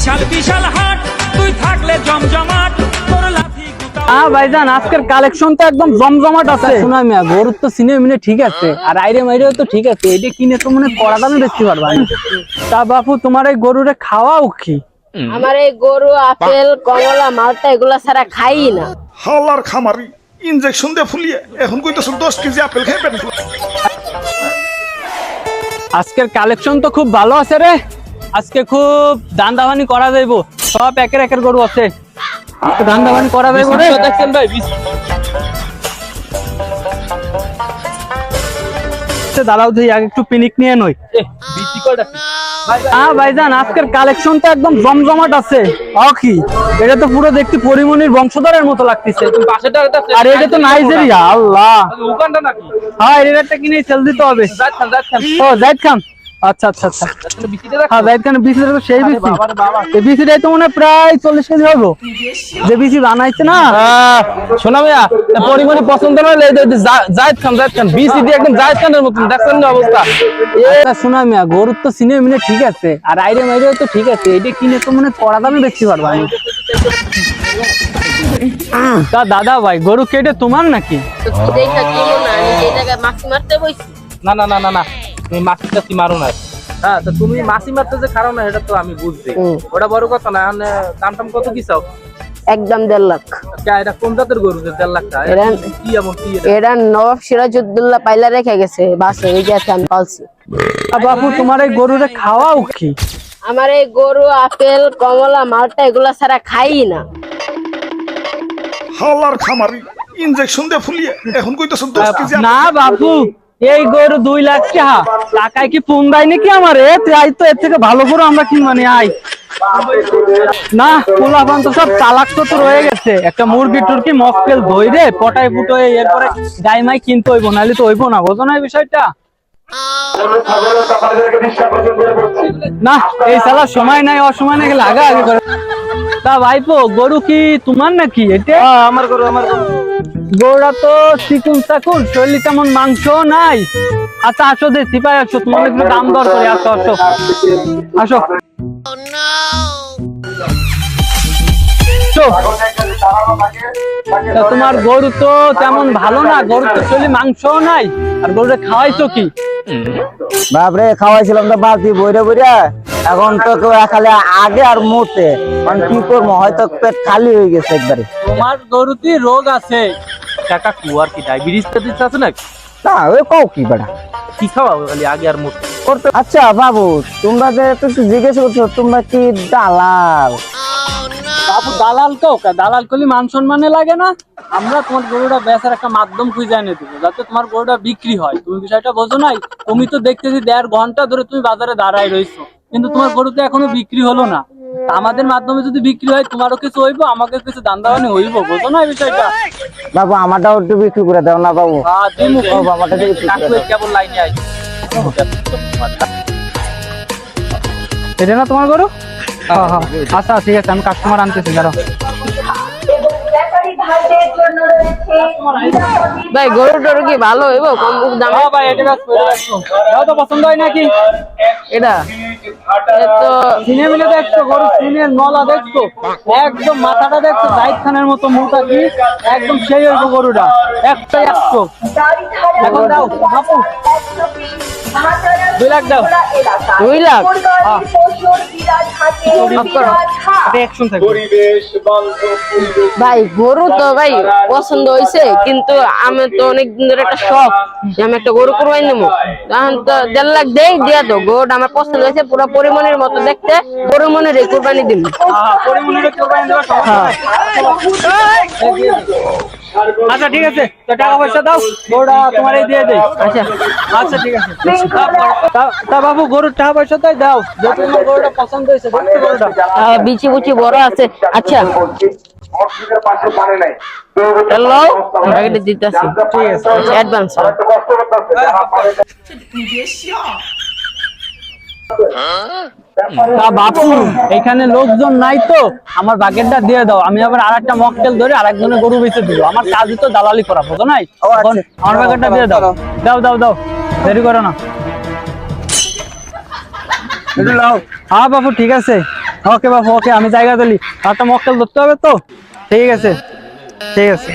বিশাল বিশাল হাট তুই থাকলে জমজমাট তোর লাথি গুতা হ্যাঁ ভাইজান আজকের কালেকশন তো একদম জমজমাট আছে। শোনা মিয়া গরুর তো সিনে মিনে ঠিক আছে আর আইরে মাইরেও তো ঠিক আছে এটা কিনে তো মনে কড়া দামে বেচতে পারবা। তা বাপু তোমার এই গরুরে খাওয়াও কি? আমার এই গরু আপেল কমলা মালটা এগুলা ছাড়া খাই না। হাওলার খামারি ইনজেকশন দিয়ে ফুলিয়ে এখন কইতেছ দশ কেজি আপেল পেট আজকের কালেকশন তো খুব ভালো আছে রে। আজকে খুব দান দাবানি করা যাইবো। সব একের একের গরু আছে। দান দাবানি করা যাইবো রে। দেখছেন ভাই দাঁড়াও তুই আগে একটু পিনিক নিয়ে নই। হ্যাঁ ভাইজান আজকের কালেকশন তো একদম জমজমাট আছে। ও কি? এটা তো পুরো দেখতে পরিমণির বংশধরের মতো লাগতেছে। আর এটা তো নাইজেরিয়া আল্লাহ। হ্যাঁ এই রেটটা কিনে সেল দিতে হবে। ও জাহিদ খান। আচ্ছা আচ্ছা আচ্ছা। হ্যাঁ জাহিদ তো সেই বিসি এই বিসিটাই তো মনে প্রায় চল্লিশ কেজি হবে। যে বিসি বানাইছে না। শোনা ভাইয়া পরিমাণে পছন্দ নয় জায়দ খান জায়দ খান বিসি দিয়ে একদম জায়দ খানের মতন দেখছেন না অবস্থা? এটা শোনা মিয়া গরুর তো সিনে মিনে ঠিক আছে আর আইরে মাইরেও তো ঠিক আছে এটা কিনে তো মনে হয় কড়া দামে বেচতে পারবা আমি। তা দাদা ভাই গরু কেটে তোমার নাকি? না না না না না। তুমি মারো না হ্যাঁ তো তুমি মাসি মারতে যে কারণ না এটা তো আমি বুঝছি। ওটা বড় কথা না দাম টাম কত কি চাও? একদম দেড় লাখ। এটা কোন জাতের গরু যে দেড় লাখ এটা- কি এমন কি এটা? এটা নবাব সিরাজউদ্দৌলা পাইলা রেখে গেছে বাসে এই যে আছে আমি পালছি। বাপু তোমার এই গরুরে খাওয়াও কি? আমার এই গরু আপেল কমলা মালটা এগুলা ছাড়া খাই না। হাওলার খামারি ইনজেকশন দিয়ে ফুলিয়ে এখন কইতেছ কেজি না বাপু এই গরু দুই লাখ টাকা। টাকায় কি ফোন দেয় নাকি আমার? এ তুই তো, এর থেকে ভালো করে আমরা কি মানে আই না পোলাপান তো সব চালাক তো তো রয়ে গেছে। একটা মুরগি টুরকি মক্কেল ধই রে পটাই ফুটোয়, এরপরে গাই মাই কিনতে হইব, নাহলে তো হইব না। বোঝো না এই বিষয়টা? না, এই সালা সময় নাই, অসময় নাকি লাগা আগে করে। তা ভাইপো, গরু কি তোমার নাকি? এটা? আমার গরু আমার গরু। গরুটা তো চিকুন চাকুন শরীরে তেমন মাংস নাই। আচ্ছা আসো দে সিপাই আসো তোমার একটু দাম দর করে আসো আসো। আসো। তোমার গরু তো তেমন ভালো না গরু তো শরীরে মাংস নাই আর গরুটা খাওয়াইছো কি? বাপরে খাওয়াইছিলাম তো বালতি বইরে বইরে। এখন তো কেউ খালি আগে আর মুতে এখন কি করব হয়তো পেট খালি হয়ে গেছে একবারে। তোমার গরুতে রোগ আছে। টাকা কুয়ার কি ডায়াবেটিস টাইবিটিস আছে না না ওই কও কি বেড়া কি খাওয়া খালি আগে আর মুখ করতে আচ্ছা বাবু তোমরা যে একটু জিজ্ঞেস করছ তোমরা কি দালাল? বাবু দালাল তো দালাল করলে মান সম্মানে লাগে না। আমরা তোমার গরুটা বেচার একটা মাধ্যম খুঁজে এনে দেবো যাতে তোমার গরুটা বিক্রি হয়। তুমি বিষয়টা বোঝো নাই? তুমি তো দেখতেছি দেড় ঘণ্টা ধরে তুমি বাজারে দাঁড়ায় রয়েছো। কিন্তু তোমার গরু তো এখনও বিক্রি হলো না। আমাদের মাধ্যমে যদি বিক্রি হয় তোমারও কিছু হইবো আমাকে কিছু দান্দাবানি হইব বুঝো না এই বিষয়টা? বাবু আমারটাও একটু বিক্রি করে দাও না বাবু। কাকু দাও। কেবল লাইনে এটা না তোমার গরু? হ্যাঁ। হ্যাঁ আচ্ছা ঠিক আছে আমি কাস্টমার আনতেছি দাঁড়াও। ভাই গরু টরু কি ভালো হইব? কম দামে? ভাই এটা দাও তো পছন্দ হয় নাকি? এটা? তো সিনে মিলে দেখছ গরু সিনে নলা দেখছ? একদম মাথাটা দেখছ জাহিদ খানের মতো মোটা কি? একদম সেই হইব গরুটা। একটাই একশো। এখন দাও দুই লাখ দাও দুই লাখ ভাই গরু তো ভাই পছন্দ হয়েছে কিন্তু আমি তো অনেক দিন ধরে একটা শখ যে আমি একটা গরু কোরবানি নেব তখন তো দেড় লাখ দেই দিয়া তো গরুটা আমার পছন্দ হয়েছে পুরো পরিমণের মতো দেখতে পরিমণের কোরবানি দিব হ্যাঁ। আচ্ছা ঠিক আছে। তো টাকা পয়সা দাও গরুটা তোমার এই দিয়ে দেই। আচ্ছা। আচ্ছা ঠিক আছে। তা- বাবু গরুর টাকা পয়সা তাই দাও। তোমার গরুটা পছন্দ হয়েছে গরুটা। বিচি বুচি বড় আছে। আচ্ছা। হ্যালো দিতেছি। ঠিক আছে। অ্যাডভান্স তা বাপু এখানে লোকজন নাই তো। আমার বাকেটটা দিয়ে দাও। আমি আবার আর একটা মকটেল ধরে আরেকজনের গরু বেঁচে দিব। আমার কাজই তো দালালি করা বুঝো নাই? আমার বাকেটটা দিয়ে দাও। দাও দাও দাও দেরি করো না। হ্যাঁ বাপু ঠিক আছে। ওকে বাবু ওকে আমি জায়গা দিলি একটা মক্কেল ধরতে হবে তো? ঠিক আছে। ঠিক আছে।